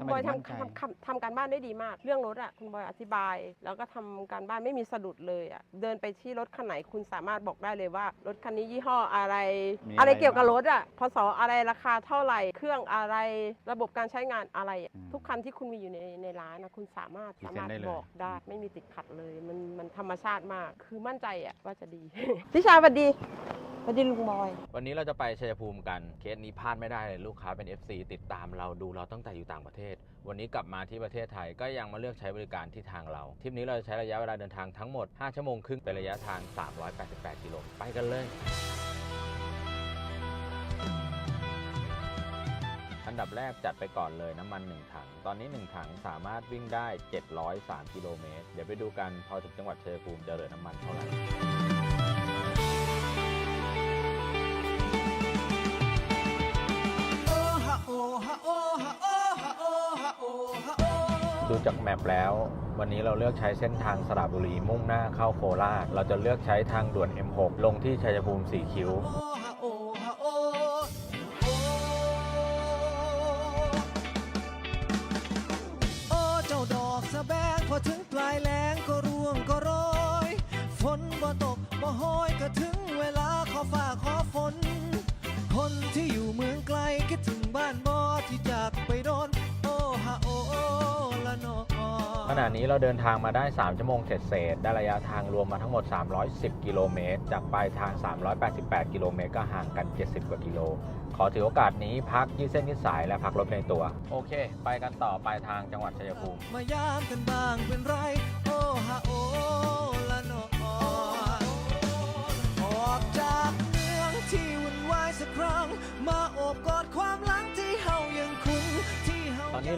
คุณทำไมบอยถึงมั่นทำใจทำทำทำการบ้านได้ดีมาก เรื่องรถอะคุณบอยอธิบาย แล้วก็ทำการบ้านไม่มีสะดุดเลยอะเดินไปที่รถคันไหนคุณสามารถบอกได้เลยว่า รถคันนี้ยี่ห้ออะไร มีอะไรอะไรเกี่ยวกับบ้างรถอะพศอะไรราคาเท่าไหร่ เครื่องอะไรระบบการใช้งานอะไรอะอืมทุกคันที่คุณมีอยู่ในในร้านนะคุณสามารถพรีสาเซนต์มารถได้เลย บอกได้ไม่มีติดขัดเลย มันมันธรรมชาติมากคือมั่นใจอะว่าจะดีพี่ชายสวัสดีสวัสดีลุงบอย วันนี้เราจะไปชัยภูมิกัน เคสนี้พลาดไม่ได้เลยลูกค้าเป็น FC ติดตามเราดูเราตั้งแต่อยู่ต่างประเทศวันนี้กลับมาที่ประเทศไทยก็ยังมาเลือกใช้บริการที่ทางเราทริปนี้เราจะใช้ระยะเวลาเดินทางทั้งหมด 5 ชั่วโมงครึ่งเป็นระยะทาง 388 กิโลไปกันเลย อันดับแรกจัดไปก่อนเลยน้ำมัน 1 ถัง ตอนนี้ 1 ถังสามารถวิ่งได้ 703 กิโลเมตร เดี๋ยวไปดูกันพอถึงจังหวัดเชัยงภูมิจะเหลือน้ำมันเท่าไหร่ ดูจากแมปแล้ว วันนี้เราเลือกใช้เส้นทางสระบุรีมุ่งหน้าเข้าโคราช เราจะเลือกใช้ทางด่วน M6 ลงที่ชัยภูมิสีคิ้ว โอ้เจ้าดอกสะแบงพอถึงปลายแล้งก็ร่วงก็โรย ฝนบ่ตกบ่โหอยก็ถึงเวลาขอฟ้าขอ ณะนี้เราเดินทางมาได้ 3 ชั่วโมงเศษๆได้ระยะทางรวมมาทั้งหมด 310 กิโลเมตร จากปลายทาง 388 กิโลเมตร ก็ห่างกัน 70 กว่ากิโล ขอถือโอกาสนี้พักยืดเส้นยืดสายและพักรถในตัว โอเค ไปกันต่อปลายทางจังหวัดชัยภูมิ มายามกันบ้างเป็นไร โอฮาโอ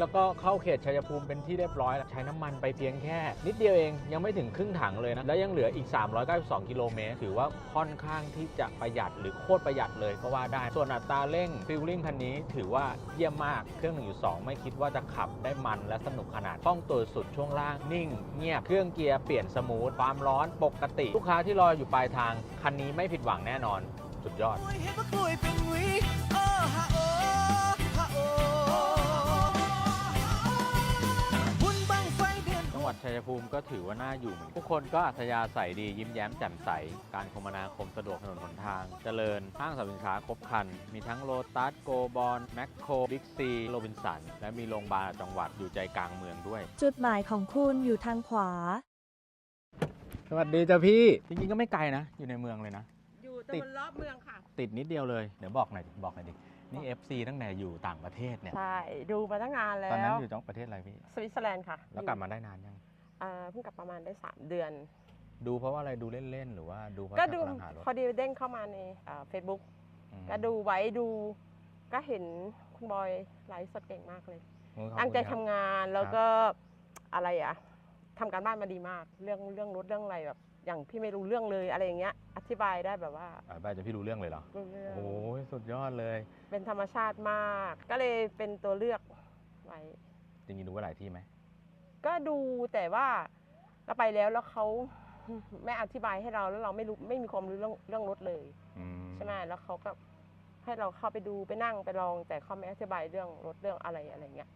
เฮาตอนนี้เราก็เข้าเขตชัยภูมิเป็นที่เรียบร้อยแล้วใช้น้ำมันไปเพียงแค่ นิดเดียวเองยังไม่ถึงครึ่งถังเลยนะแล้วยังเหลืออีก 392 กิโลเมตรถือว่าค่อนข้างที่จะประหยัดหรือโคตรประหยัดเลยก็ว่าได้ส่วนอัตราเร่งฟิลลิ่งคันนี้ถือว่าเยี่ยมมากเครื่อง1.2ไม่คิดว่าจะขับได้มันและสนุกขนาดคล่องตัวสุดช่วงล่างนิ่ง เงียบเครื่องเกียร์เปลี่ยนสมูทความร้อนปกติ ลูกค้าที่รออยู่ปลายทางคันนี้ไม่ผิดหวังแน่นอนสุดยอด ก็ถือว่าน่าอยู่เหมือนกันทุกคนก็อัธยาศัยดียิ้มแย้มแจ่มใส การคมนาคมสะดวกถนนหนทาง เจริญห้างสรรพสินค้าครบครัน มีทั้งโลตัสโกบอลแมคโครบิ๊กซีโรบินสัน และมีโรงพยาบาลจังหวัดอยู่ใจกลางเมืองด้วย จุดหมายของคุณอยู่ทางขวา สวัสดีจ้าพี่ จริงๆก็ไม่ไกลนะ อยู่ในเมืองเลยนะ อยู่ติดตำบลรอบเมืองค่ะ ติดนิดเดียวเลย เดี๋ยวบอกหน่อยดิบอกหน่อยดิ นี่ FC ตั้งแต่อยู่ต่างประเทศเนี่ย ใช่ ดูมาตั้งนานแล้ตอนนั้นวอยู่จังหวัดประเทศอะไรพี่ สวิตเซอร์แลนด์ค่ะ แล้วกลับมาได้นานยัง อ่าเพิ่งกลับประมาณได้3เดือน ดูเพราะว่าอะไรดูเล่นๆหรือว่าดูเพราะก็จากดูกำลังหารถพอดีเด้งเข้ามาในเฟซบุ๊กอืมก็ดูไว้ดูก็เห็นคุณบอยไลฟ์สดเก่งมากเลย โอ้ยขอบคุณตั้งใจคทำรับ งานแล้วก็อะไรอะทำการบ้านมาดีมาก เรื่องเรื่องรถเรื่องอะไรแบบ อย่างพี่ไม่รู้เรื่องเลยอะไรอย่างเงี้ย อธิบายได้แบบว่าอ่าบ้านจะพี่รู้เรื่องเลยเหรอ รู้เรื่องโอ้ยสุดยอดเลย เป็นธรรมชาติมาก ก็เลยเป็นตัวเลือกไว้ จริงๆดูว่าหลายที่ไหม ก็ดูแต่ว่าเราไปแล้วแล้วเขาไม่อธิบายให้เราแล้วเราไม่รู้ไม่มีความรู้เรื่องเรื่องรถเลยอืมใช่ไหมแล้วเขาก็ให้เราเข้าไปดูไปนั่งไปลอง แต่เขาไม่อธิบายเรื่องรถเรื่องอะไรอะไรเงี้ย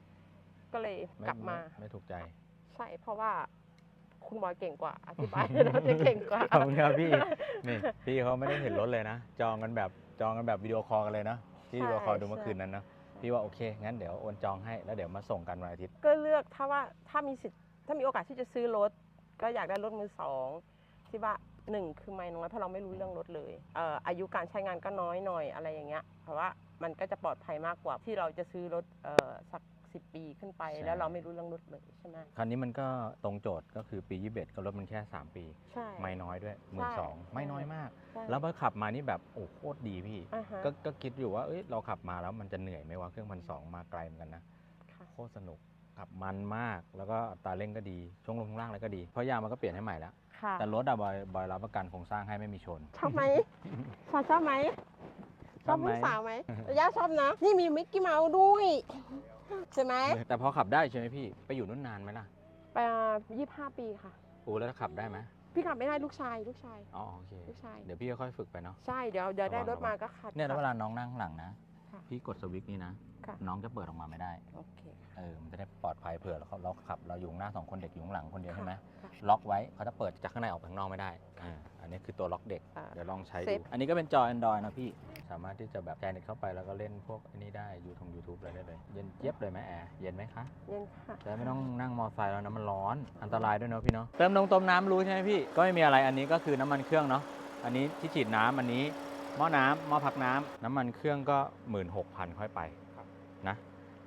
ก็เลยไกลับมาไไม่ถูกใจ ใช่เพราะว่าคุณบอยเก่งกว่า อธิบายเราจะเก่งกว่าขอบคุณครับพี่นี่พี่เขาไม่ได้เห็นรถเลยนะ จองกันแบบจองกันแบบวิดีโอคอลกันเลยนะที่ใช่วิดีโอคอลดูเมื่อใช่คืนนั้นนะ พี่ว่าโอเค งั้นเดี๋ยวโอนจองให้แล้วเดี๋ยวมาส่งกันวันอาทิตย์ ก็เลือกถ้าว่าถ้ามีสิทธิ์ถ้ามีโอกาสที่จะซื้อรถ ก็อยากได้รถมือสองที่ว่าหนึ่งคือไม่น้อยเพราะเราไม่รู้เรื่องรถเลยเอ่ออายุการใช้งานก็น้อยหน่อยอะไรอย่างเงี้ยเพราะว่ามันก็จะปลอดภัยมากกว่าที่เราจะซื้อรถเอ่อสัก สิปีขึ้นไป ใช่ แล้วเราไม่รู้เรื่องรถเลยใช่ไหมคันนี้มันก็ตรงโจทย์ก็คือปี 21ก็รถมันแค่ 3 ปี ใช่ ไม่น้อยด้วยหมื่นสองใช่ไม่น้อยมาก ใช่ แล้วพอขับมานี่แบบโอ้โคตรดีพี่ อ่าฮะก็ก็คิดอยู่ว่าเอ้ยเราขับมาแล้วมันจะเหนื่อยไหมว่าเครื่องพันสองมาไกลเหมือนกันนะ ค่ะ โคตรสนุกขับมันมากแล้วก็อัตราเร่งก็ดีช่วงลงช่วงล่างอะไรก็ดี เพราะยางมันก็เปลี่ยนให้ใหม่แล้ว ค่ะแต่รถอะบอยบอยรับประกันโครงสร้างให้ไม่มีชน ชอบไหมชอบชอบไหม ชชออบบไหมผู้สาวไหมย่าชอบนะ นี่มีมิกกี้เมาส์ด้วย ใช่ไหมแต่พอขับได้ใช่ไหมพี่ ไปอยู่นู่นนานไหมล่ะ ไปยี่ห้าปีค่ะ โอ้แล้วถ้าขับได้ไหมพี่ขับไม่ได้ลูกชายลูกชาย อ๋อโอเค ลูกชาย เดี๋ยวพี่ค่อยๆฝึกไปเนาะ ใช่ เดี๋ยวเดี๋ยวได้ระวังรถมาระวังก็ขัดเนี่ยแล้วขัเวดลาน้องนั่งข้างหลังนะค่ะพี่กดสวิตช์นี่นะค่ะน้องจะเปิดออกมาไม่ได้ โอเคค่ะเออ มันจะได้ผื่อเราเราขับเราอยู่ข้างหน้าสองคนเด็กอยู่ข้างหลังคนเดียวใช่ไหมค่ะล็อกไว้เขาจะเปิดจากข้างในออกไปข้างนอกไม่ได้อ่าอันนี้คือตัวล็อกเด็กอ่าเดี๋ยวลองใช้เซดูฟอันนี้ก็เป็นจอ Android นะพี่ สามารถที่จะแบบแชร์เน็ตเข้าไปแล้วก็เล่นพวกอันนี้ได้ยูทงยูทูบอะไรได้เลย เย็นเจี๊ยบเลยไหมแอร์เย็นไหมคะ เย็นค่ะจะได้ไม่ต้องนั่งมอไซค์แล้วนะมันร้อน อันตรายด้วยเนาะพี่เนาะเติมนงต้มน้ำรู้ใช่ไหมพี่ก็ไม่มีอะไรอันนี้ก็คือน้ำมันเครื่องเนาะอันนี้ที่ฉีดน้ำอันนี้หม้อน้ำหม้อพักน้ำน้ำมันเครื่องก็ 16,000 ค่อยไปนะ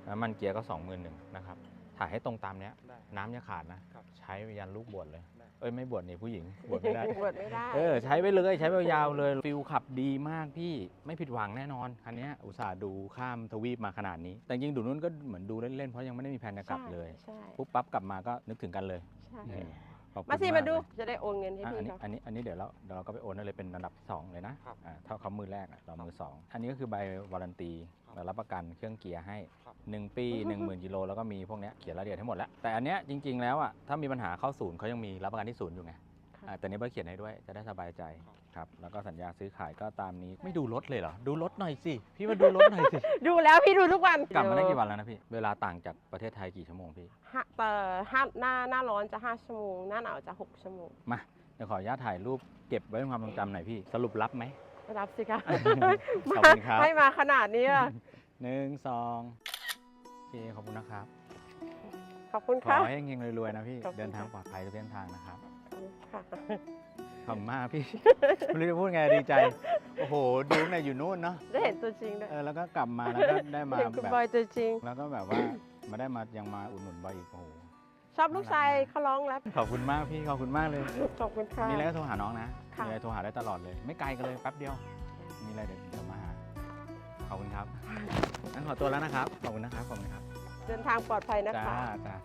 น้ำมันเกียร์ก็ 21,000นะครับถ่ายให้ตรงตามเนี้ยน้ำอย่าขาดนะ ใช้ยันลูกบวชเลย เอ้ยไม่บวชนี่ผู้หญิงบวชไม่ได้ บวชไม่ได้ เออใช้ไปเลยใช้ไปยาวๆเลยฟิลขับดีมากพี่ไม่ผิดหวังแน่นอน คันเนี้ยอุตส่าห์ดูข้ามทวีปมาขนาดนี้ แต่จริงๆดูนู้นก็เหมือนดูเล่นๆ เพราะยังไม่ได้มีแผนจะกลับเลย ใช่ปุ๊บปั๊บกลับมาก็นึกถึงกันเลย ใช่นี่ ขอบคุณมาสิกมาดูเลยจะได้โอนเงินให้อะพี่อันนี้เขาอันนี้อันนี้เดี๋ยวเราเดี๋ยวเราก็ไปโอนได้เลยเป็นระดับที่สองเลยนะอ่าเท่าเขามือแรกอะเรามือสองอันนี้ก็คือใบวารันตีเรารับประกันเครื่องเกียร์ให้1ปี 1 0,000กิโลแล้วก็มีพวกเนี้ยเขียนรายละเอียดให้หมดแล้ว แต่อันเนี้ยจริง ๆ แล้วอะถ้ามีปัญหาเข้าศูนย์เขายังมีรับประกันที่ศูนย์อยู่ไง อ่าแต่นี้เบอร์เขียนให้ด้วยจะได้สบายใจครับ แล้วก็สัญญาซื้อขายก็ตามนี้ไม่ดูรถเลยเหรอ ดูรถหน่อยสิ พี่มาดูรถหน่อยสิ ดูแล้วพี่ดูทุกวันกลับมาได้กี่วันแล้วนะพี่ เวลาต่างจากประเทศไทยกี่ชั่วโมงพี่ห้าแต่ห้าหน้าหน้าร้อนจะห้าชั่วโมงหน้าหนาวจะหกชั่วโมงมาเดี๋ยวขออนุญาตถ่ายรูปเก็บไว้เป็นความทรงจำหน่อยพี่ สรุปรับไหม รับสิคะขอบคุณครับ ให้มาขนาดนี้อะหนึ่งสองโอเคขอบคุณนะครับ ขอบคุณขอค่ะให้เฮงๆรวยๆนะพี่ ขอบคุณเดินทางค่ะ ปลอดภัยทุกเส้นทางนะครับ ค่ะขอบคุณมากพี่ ไม่รู้จะพูดไงดีใจ โอ้โห ดูในยอยู่นู่นเนาะได้เห็นตัวจริงด้วยเออแล้วก็กลับมาแล้วก็ได้มาเห็นคุณแบบบอยตัวจริง แล้วก็แบบว่ามาได้มายังมาอุดหนุนบอยอีกโอ้โหชอบลูกชายเขาร้องแรปขอบคุณมากพี่ขอบคุณมากเลยขอบคุณค่ะ มีอะไรก็โทรหาน้องนะค่ะ มีอะไรโทรหาได้ตลอดเลย ไม่ไกลกันเลยแป๊บเดียว มีอะไรเดี๋ยวเดี๋ยวมาหาขอบคุณครับงั้นขอตัวแล้วนะครับขอบคุณนะครับขอบคุณครับ เดินทางปลอดภัยนะจ้าคะ จ้า